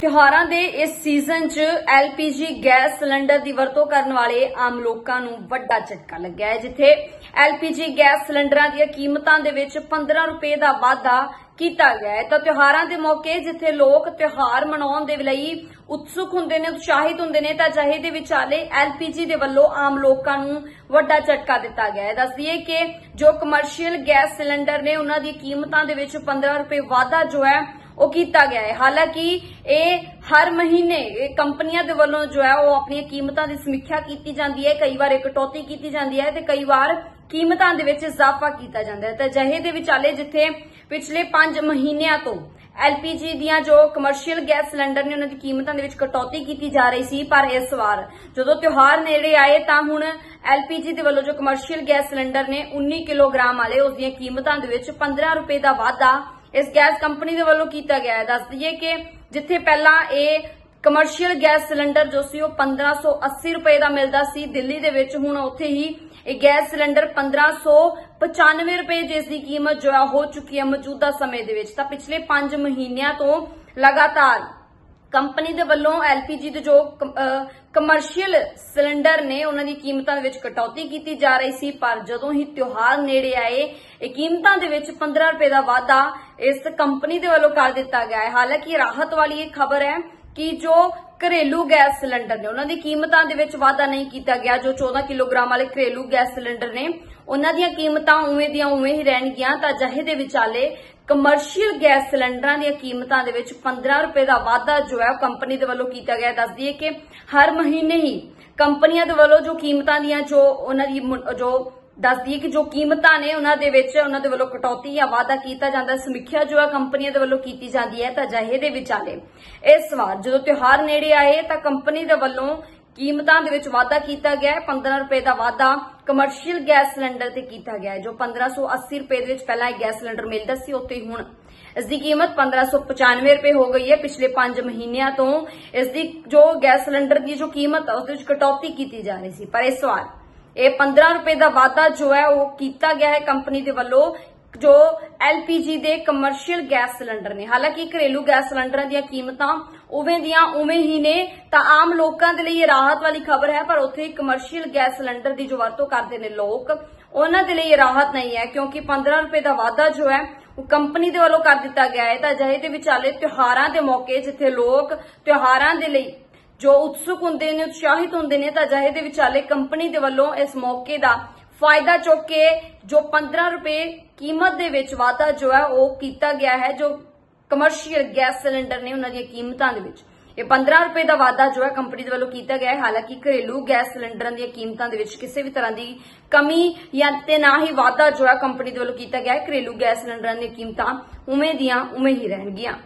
ਤਿਉਹਾਰਾਂ ਦੇ ਇਸ ਸੀਜ਼ਨ 'ਚ LPG ਗੈਸ ਸਿਲੰਡਰ ਦੀ ਵਰਤੋਂ ਕਰਨ ਵਾਲੇ ਆਮ ਲੋਕਾਂ ਨੂੰ ਵੱਡਾ ਝਟਕਾ ਲੱਗਿਆ ਹੈ, ਜਿੱਥੇ LPG ਗੈਸ ਸਿਲੰਡਰਾਂ ਦੀਆਂ ਕੀਮਤਾਂ ਦੇ ਵਿੱਚ 15 ਰੁਪਏ ਦਾ ਵਾਧਾ ਕੀਤਾ ਗਿਆ ਹੈ। ਤਾਂ ਤਿਉਹਾਰਾਂ ਦੇ ਮੌਕੇ ਜਿੱਥੇ ਲੋਕ ਤਿਉਹਾਰ ਮਨਾਉਣ ਦੇ ਲਈ ਉਤਸੁਕ ਹੁੰਦੇ ਨੇ, ਉਤਸ਼ਾਹਿਤ ਹੁੰਦੇ ਨੇ, ਤਾਂ ਅਜਿਹੇ ਦੇ ਵਿਚਾਲੇ LPG ਦੇ ਵੱਲੋਂ ਆਮ ਲੋਕਾਂ ਨੂੰ ਵੱਡਾ ਝਟਕਾ ਦਿੱਤਾ ਗਿਆ ਹੈ। ਦੱਸਦੀਏ ਕਿ ਜੋ ਕਮਰਸ਼ੀਅਲ ਗੈਸ ਸਿਲੰਡਰ ਨੇ ਉਹਨਾਂ ਦੀ ਕੀਮਤਾਂ ਦੇ ਵਿੱਚ 15 ਰੁਪਏ ਵਾਧਾ ਜੋ ਹੈ ਉਹ ਕੀਤਾ ਗਿਆ ਹੈ। ਹਾਲਾਂਕਿ ਇਹ ਹਰ ਮਹੀਨੇ ਇਹ ਕੰਪਨੀਆਂ ਦੇ ਵੱਲੋਂ ਜੋ ਹੈ ਉਹ ਆਪਣੀਆਂ ਕੀਮਤਾਂ ਦੀ ਸਮੀਖਿਆ ਕੀਤੀ ਜਾਂਦੀ ਹੈ। ਕਈ ਵਾਰ ਇਹ ਕਟੌਤੀ ਕੀਤੀ ਜਾਂਦੀ ਹੈ ਤੇ ਕਈ ਵਾਰ ਕੀਮਤਾਂ ਦੇ ਵਿੱਚ ਇਜ਼ਾਫਾ ਕੀਤਾ ਜਾਂਦਾ ਹੈ। ਤਾਂ ਜਹੇ ਦੇ ਵਿਚਾਲੇ ਜਿੱਥੇ ਪਿਛਲੇ 5 ਮਹੀਨਿਆਂ ਤੋਂ LPG ਦੀਆਂ ਜੋ ਕਮਰਸ਼ੀਅਲ ਗੈਸ ਸਿਲੰਡਰ ਨੇ ਉਹਨਾਂ ਦੀ ਕੀਮਤਾਂ ਦੇ ਵਿੱਚ ਕਟੌਤੀ ਕੀਤੀ ਜਾ ਰਹੀ ਸੀ, ਪਰ ਇਸ ਵਾਰ ਜਦੋਂ ਤਿਉਹਾਰ ਨੇੜੇ ਆਏ ਤਾਂ ਹੁਣ LPG ਦੇ ਵੱਲੋਂ ਜੋ ਕਮਰਸ਼ੀਅਲ ਗੈਸ ਸਿਲੰਡਰ ਨੇ 19 ਕਿਲੋਗ੍ਰਾਮ ਵਾਲੇ ਉਸ ਦੀਆਂ ਕੀਮਤਾਂ ਦੇ ਵਿੱਚ 15 ਰੁਪਏ ਦਾ ਵਾਧਾ ਇਸ ਗੈਸ ਕੰਪਨੀ ਦੇ ਵੱਲੋਂ ਕੀਤਾ ਗਿਆ ਹੈ। ਦੱਸ ਦਈਏ ਕਿ ਜਿੱਥੇ ਪਹਿਲਾਂ ਇਹ ਕਮਰਸ਼ੀਅਲ ਗੈਸ ਸਿਲੰਡਰ ਜੋ ਸੀ ਉਹ 1580 ਰੁਪਏ ਦਾ ਮਿਲਦਾ ਸੀ, ਦਿੱਲੀ ਦੇ ਵਿੱਚ ਹੁਣ ਉੱਥੇ ਹੀ ਇਹ ਗੈਸ ਸਿਲੰਡਰ 1595 ਰੁਪਏ ਜਿਸ ਦੀ ਕੀਮਤ ਜੋ ਹੈ ਹੋ ਚੁੱਕੀ ਹੈ ਮੌਜੂਦਾ ਸਮੇਂ ਦੇ ਵਿੱਚ। ਤਾਂ ਪਿਛਲੇ 5 ਮਹੀਨਿਆਂ ਤੋਂ ਲਗਾਤਾਰ ਕੰਪਨੀ ਦੇ ਵੱਲੋਂ LPG ਦੇ ਜੋ ਕਮਰਸ਼ੀਅਲ ਸਿਲੰਡਰ ਨੇ, ਉਹਨਾਂ ਦੀ ਕੀਮਤਾਂ ਦੇ ਵਿੱਚ ਕਟੌਤੀ ਕੀਤੀ ਜਾ ਰਹੀ ਸੀ, ਪਰ ਜਦੋਂ ਹੀ ਤਿਉਹਾਰ ਨੇੜੇ ਆਏ, ਇਹ ਕੀਮਤਾਂ ਦੇ ਵਿੱਚ 15 ਰੁਪਏ ਦਾ ਵਾਧਾ ਇਸ ਕੰਪਨੀ ਦੇ ਵੱਲੋਂ ਕਰ ਦਿੱਤਾ ਗਿਆ ਹੈ। ਹਾਲਾਂਕਿ ਰਾਹਤ ਵਾਲੀ ਇਹ ਖਬਰ ਹੈ ਕਿ ਜੋ ਘਰੇਲੂ ਗੈਸ ਸਿਲੰਡਰ ਨੇ, ਉਹਨਾਂ ਦੀ ਕੀਮਤਾਂ ਦੇ ਵਿੱਚ ਵਾਧਾ ਨਹੀਂ ਕੀਤਾ ਗਿਆ। ਜੋ 14 ਕਿਲੋਗ੍ਰਾਮ ਵਾਲੇ ਘਰੇਲੂ ਗੈਸ ਸਿਲੰਡਰ ਨੇ, ਉਹਨਾਂ ਦੀਆਂ ਕੀਮਤਾਂ ਉਵੇਂ ਦੀਆਂ ਉਵੇਂ ਹੀ ਰਹਿਣਗੀਆਂ। ਤਾਂ ਜਹੇ ਦੇ ਵਿਚਾਲੇ ਕਮਰਸ਼ੀਅਲ ਗੈਸ ਸਿਲੰਡਰਾਂ ਦੀਆਂ ਕੀਮਤਾਂ ਦੇ ਵਿੱਚ 15 ਰੁਪਏ ਦਾ ਵਾਧਾ ਜੋ ਹੈ ਉਹ ਕੰਪਨੀ ਦੇ ਵੱਲੋਂ ਕੀਤਾ ਗਿਆ ਹੈ। ਦੱਸ ਦਈਏ ਕਿ ਹਰ ਮਹੀਨੇ ਹੀ ਕੰਪਨੀਆਂ ਦੇ ਵੱਲੋਂ ਜੋ ਕੀਮਤਾਂ ਦੀਆਂ ਜੋ ਉਹਨਾਂ ਦੀ ਜੋ ਦੱਸਦੀ ਦਈਏ ਕਿ ਜੋ ਕੀਮਤਾਂ ਨੇ ਉਹਨਾਂ ਦੇ ਵਿੱਚ ਉਹਨਾਂ ਦੇ ਵੱਲੋਂ ਕਟੌਤੀ ਜਾਂ ਵਾਧਾ ਕੀਤਾ ਜਾਂਦਾ ਸਮੀਖਿਆ ਜੋ ਹੈ ਕੰਪਨੀਆਂ ਦੇ ਵੱਲੋਂ ਕੀਤੀ ਜਾਂਦੀ ਹੈ ਤਾਂ ਜਹੇ ਦੇ ਵਿਚਾਲੇ ਇਸ ਵਾਰ ਜਦੋਂ ਤਿਉਹਾਰ ਨੇੜੇ ਆਏ ਤਾਂ ਕੰਪਨੀ ਦੇ ਵੱਲੋਂ ਕੀਮਤਾਂ ਦੇ ਵਿੱਚ ਵਾਧਾ ਕੀਤਾ ਗਿਆ ਹੈ 15 ਰੁਪਏ ਦਾ ਵਾਧਾ ਕਮਰਸ਼ੀਅਲ ਗੈਸ ਸਿਲੰਡਰ ਤੇ ਕੀਤਾ ਗਿਆ ਹੈ, ਜੋ 1580 ਰੁਪਏ ਦੇ ਵਿੱਚ ਪਹਿਲਾਂ ਇਹ ਗੈਸ ਸਿਲੰਡਰ ਮਿਲਦਾ ਸੀ, ਉੱਥੇ ਹੁਣ ਇਸ ਦੀ ਕੀਮਤ 1595 ਰੁਪਏ ਹੋ ਗਈ ਹੈ। ਪਿਛਲੇ 5 ਮਹੀਨਿਆਂ ਤੋਂ ਇਸ ਦੀ ਜੋ ਗੈਸ ਸਿਲੰਡਰ ਦੀ ਜੋ ਕੀਮਤ ਹੈ ਉਸ ਦੇ ਵਿੱਚ ਕਟੌਤੀ ਕੀਤੀ ਜਾ ਰਹੀ ਸੀ। ਪਰ ਇਸ ਸਵਾਲ, ਇਹ 15 ਰੁਪਏ ਦਾ ਵਾਧਾ ਜੋ ਹੈ, ਉਹ ਕੀਤਾ ਗਿਆ ਹੈ ਕੰਪਨੀ ਦੇ ਵੱਲੋਂ ਜੋ LPG ਦੇ ਕਮਰਸ਼ੀਅਲ ਗੈਸ ਸਿਲੰਡਰ ਨੇ। ਹਾਲਾਂਕਿ ਘਰੇਲੂ ਗੈਸ ਸਿਲੰਡਰਾਂ ਦੀਆਂ ਕੀਮਤਾਂ ਉਵੇਂ ਦੀਆਂ ਉਵੇਂ ਹੀ ਨੇ, ਤਾਂ ਆਮ ਲੋਕਾਂ ਦੇ ਲਈ ਇਹ ਰਾਹਤ ਵਾਲੀ ਖਬਰ ਹੈ, ਪਰ ਉੱਥੇ ਕਮਰਸ਼ੀਅਲ ਗੈਸ ਸਿਲੰਡਰ ਦੀ ਜੋ ਵਰਤੋਂ ਕਰਦੇ ਨੇ ਲੋਕ, ਉਹਨਾਂ ਦੇ ਲਈ ਇਹ ਰਾਹਤ ਨਹੀਂ ਹੈ, ਕਿਉਂਕਿ 15 ਰੁਪਏ ਦਾ ਵਾਧਾ ਜੋ ਹੈ, ਉਹ ਕੰਪਨੀ ਦੇ ਵੱਲੋਂ ਕਰ ਦਿੱਤਾ ਗਿਆ ਹੈ। ਤਾਂ ਅਜਿਹੇ ਦੇ ਵਿਚਾਲੇ ਤਿਉਹਾਰਾਂ ਦੇ ਮੌਕੇ ਜਿੱਥੇ ਲੋਕ ਤਿਉਹਾਰਾਂ ਦੇ ਲਈ ਜੋ ਉਤਸੁਕ ਹੁੰਦੇ ਨੇ, ਉਤਸ਼ਾਹਿਤ ਹੁੰਦੇ ਨੇ, ਤਾਂ ਅਜਿਹੇ ਦੇ ਵਿਚਾਲੇ ਕੰਪਨੀ ਦੇ ਵੱਲੋਂ ਇਸ ਮੌਕੇ ਦਾ ਫਾਇਦਾ ਚੁੱਕ ਕੇ ਜੋ 15 ਰੁਪਏ ਕੀਮਤ ਦੇ ਵਿੱਚ ਵਾਧਾ ਜੋ ਹੈ ਉਹ ਕੀਤਾ ਗਿਆ ਹੈ, ਜੋ ਕਮਰਸ਼ੀਅਲ ਗੈਸ ਸਿਲੰਡਰ ਨੇ ਉਹਨਾਂ ਦੀਆਂ ਕੀਮਤਾਂ ਦੇ ਵਿੱਚ। ਇਹ 15 ਰੁਪਏ ਦਾ ਵਾਧਾ ਜੋ ਹੈ ਕੰਪਨੀ ਦੇ ਵੱਲੋਂ ਕੀਤਾ ਗਿਆ ਹੈ। ਹਾਲਾਂਕਿ ਘਰੇਲੂ ਗੈਸ ਸਿਲੰਡਰਾਂ ਦੀਆਂ ਕੀਮਤਾਂ ਦੇ ਵਿੱਚ ਕਿਸੇ ਵੀ ਤਰ੍ਹਾਂ ਦੀ ਕਮੀ ਜਾਂ ਤੇ ਨਾ ਹੀ ਵਾਧਾ ਜੋ ਹੈ ਕੰਪਨੀ ਦੇ ਵੱਲੋਂ ਕੀਤਾ ਗਿਆ ਹੈ। ਘਰੇਲੂ ਗੈਸ ਸਿਲੰਡਰਾਂ ਦੀਆਂ ਕੀਮਤਾਂ ਉਵੇਂ ਦੀਆਂ ਉਵੇਂ ਹੀ ਰਹਿਣਗੀਆਂ।